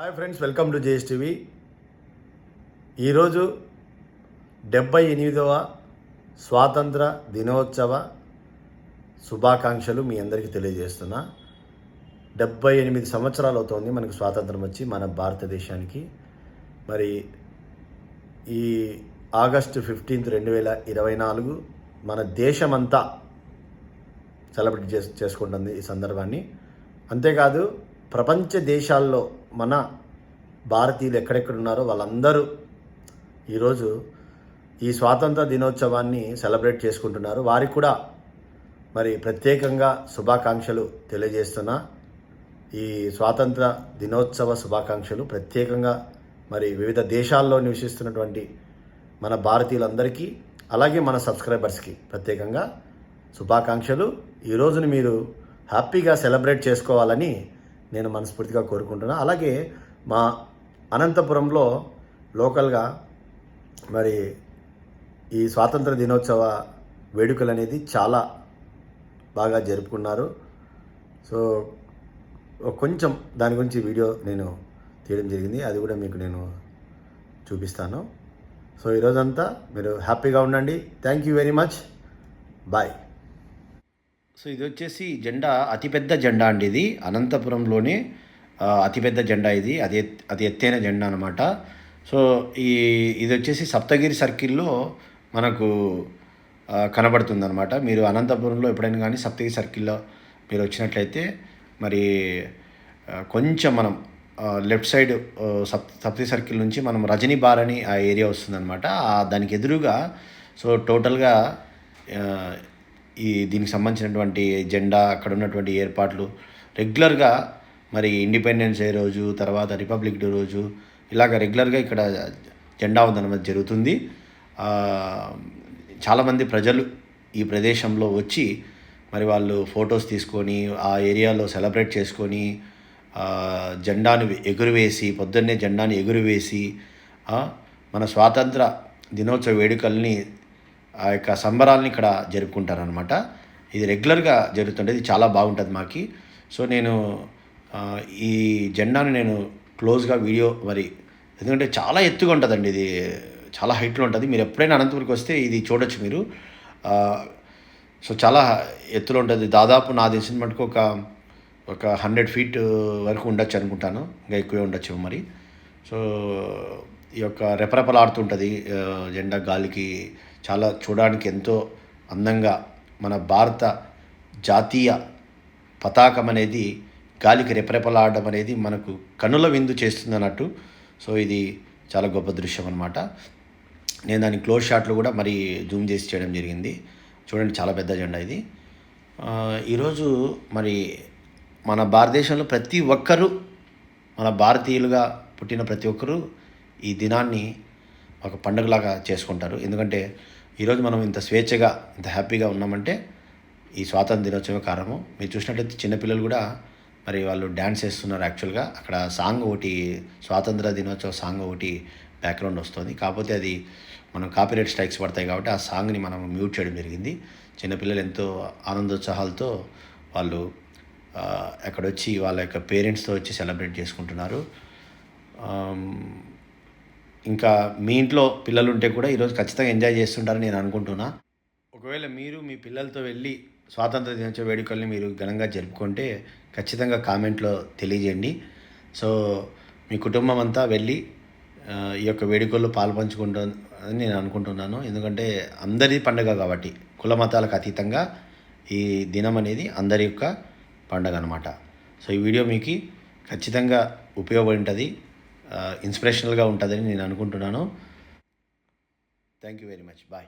Hi friends welcome to JS TV. ఈరోజు డెబ్బై ఎనిమిదవ స్వాతంత్ర దినోత్సవ శుభాకాంక్షలు మీ అందరికీ తెలియజేస్తున్నా. డెబ్బై ఎనిమిది సంవత్సరాలు అవుతోంది మనకు స్వాతంత్రం వచ్చి మన భారతదేశానికి. మరి ఈ ఆగస్టు ఫిఫ్టీన్త్ రెండు వేల ఇరవై నాలుగు మన దేశమంతా సెలబ్రేట్ చేస్ చేసుకుంటుంది ఈ సందర్భాన్ని. అంతేకాదు ప్రపంచ దేశాల్లో మన భారతీయులు ఎక్కడెక్కడ ఉన్నారో వాళ్ళందరూ ఈరోజు ఈ స్వాతంత్ర దినోత్సవాన్ని సెలబ్రేట్ చేసుకుంటున్నారు. వారికి కూడా మరి ప్రత్యేకంగా శుభాకాంక్షలు తెలియజేస్తున్నా. ఈ స్వాతంత్ర దినోత్సవ శుభాకాంక్షలు ప్రత్యేకంగా మరి వివిధ దేశాల్లో నివసిస్తున్నటువంటి మన భారతీయులందరికీ అలాగే మన సబ్స్క్రైబర్స్కి ప్రత్యేకంగా శుభాకాంక్షలు. ఈ రోజుని మీరు హ్యాపీగా సెలబ్రేట్ చేసుకోవాలని నేను మనస్ఫూర్తిగా కోరుకుంటున్నాను అలాగే మా అనంతపురంలో లోకల్గా మరి ఈ స్వాతంత్ర దినోత్సవ వేడుకలు అనేది చాలా బాగా జరుపుకున్నారు. సో కొంచెం దాని గురించి వీడియో నేను తీయడం జరిగింది. అది కూడా మీకు నేను చూపిస్తాను. సో ఈరోజంతా మీరు హ్యాపీగా ఉండండి. Thank you very much. Bye. So ఇది వచ్చేసి జెండా అతిపెద్ద జెండా అండి ఇది. అనంతపురంలోనే అతిపెద్ద జెండా ఇది. అది అది ఎత్తైన జెండా అనమాట సో ఈ ఇది వచ్చేసి సప్తగిరి సర్కిల్లో మనకు కనబడుతుంది అనమాట మీరు అనంతపురంలో ఎప్పుడైనా కానీ సప్తగిరి సర్కిల్లో మీరు వచ్చినట్లయితే మరి కొంచెం మనం లెఫ్ట్ సైడ్ సప్ సప్తగిరి సర్కిల్ నుంచి మనం రజనీ బార్ అని ఆ ఏరియా వస్తుందన్నమాట. దానికి ఎదురుగా సో టోటల్గా ఈ దీనికి సంబంధించినటువంటి జెండా అక్కడ ఉన్నటువంటి ఏర్పాట్లు. రెగ్యులర్గా మరి ఇండిపెండెన్స్ డే రోజు తర్వాత రిపబ్లిక్ డే రోజు ఇలాగ రెగ్యులర్గా ఇక్కడ జెండా వందనం జరుగుతుంది. చాలామంది ప్రజలు ఈ ప్రదేశంలో వచ్చి మరి వాళ్ళు ఫొటోస్ తీసుకొని ఆ ఏరియాలో సెలబ్రేట్ చేసుకొని జెండాను ఎగురువేసి పొద్దున్నే జెండాను ఎగురువేసి మన స్వాతంత్ర దినోత్సవ వేడుకల్ని ఆ యొక్క సంబరాలని ఇక్కడ జరుపుకుంటారనమాట ఇది రెగ్యులర్గా జరుగుతుండేది. ఇది చాలా బాగుంటుంది మాకి. సో నేను ఈ జెండాను నేను క్లోజ్గా వీడియో మరి ఎందుకంటే చాలా ఎత్తుగా ఉంటుందండి ఇది. చాలా హైట్లో ఉంటుంది. మీరు ఎప్పుడైనా అనంతపురికి వస్తే ఇది చూడొచ్చు మీరు. సో చాలా ఎత్తులో ఉంటుంది. దాదాపు నా తెలిసిన మటుకు ఒక ఒక హండ్రెడ్ ఫీట్ వరకు ఉండొచ్చు అనుకుంటాను. ఇంకా ఎక్కువే ఉండొచ్చు మరి. సో ఈ యొక్క రెపరెపలాడుతుంటుంది జెండా గాలికి. చాలా చూడడానికి ఎంతో అందంగా మన భారత జాతీయ పతాకం అనేది గాలికి రెపరెపలాడడం అనేది మనకు కనుల విందు చేస్తుంది అన్నట్టు సో ఇది చాలా గొప్ప దృశ్యం అనమాట నేను దాని క్లోజ్ షాట్లు కూడా మరి జూమ్ చేసి చేయడం జరిగింది. చూడండి చాలా పెద్ద జెండా ఇది. ఈరోజు మరి మన భారతదేశంలో ప్రతి ఒక్కరూ మన భారతీయులుగా పుట్టిన ప్రతి ఒక్కరూ ఈ దినాన్ని ఒక పండుగలాగా చేసుకుంటారు. ఎందుకంటే ఈరోజు మనం ఇంత స్వేచ్ఛగా ఇంత హ్యాపీగా ఉన్నామంటే ఈ స్వాతంత్ర దినోత్సవ కారణము మీరు చూసినట్లయితే చిన్నపిల్లలు కూడా మరి వాళ్ళు డ్యాన్స్ చేస్తున్నారు యాక్చువల్గా. అక్కడ సాంగ్ ఒకటి స్వాతంత్ర దినోత్సవ సాంగ్ ఒకటి బ్యాక్గ్రౌండ్ వస్తుంది. కాకపోతే అది మనం కాపీరైట్ స్ట్రైక్స్ పడతాయి కాబట్టి ఆ సాంగ్ని మనం మ్యూట్ చేయడం జరిగింది. చిన్నపిల్లలు ఎంతో ఆనందోత్సాహాలతో వాళ్ళు అక్కడొచ్చి వాళ్ళ యొక్క పేరెంట్స్తో వచ్చి సెలబ్రేట్ చేసుకుంటున్నారు. ఇంకా మీ ఇంట్లో పిల్లలు ఉంటే కూడా ఈరోజు ఖచ్చితంగా ఎంజాయ్ చేస్తుంటారని నేను అనుకుంటున్నా. ఒకవేళ మీరు మీ పిల్లలతో వెళ్ళి స్వాతంత్ర దినోత్సవ వేడుకల్ని మీరు ఘనంగా జరుపుకుంటే ఖచ్చితంగా కామెంట్లో తెలియజేయండి. సో మీ కుటుంబం అంతా వెళ్ళి ఈ యొక్క వేడుకల్లో పాల్పంచుకుంటుందని నేను అనుకుంటున్నాను. ఎందుకంటే అందరి పండుగ కాబట్టి కుల మతాలకు అతీతంగా ఈ దినం అనేది అందరి యొక్క పండగ అనమాట సో ఈ వీడియో మీకు ఖచ్చితంగా ఉపయోగపడి ఉంటుంది ఇన్స్పిరేషనల్గా ఉంటుందని నేను అనుకుంటున్నాను. Thank you very much bye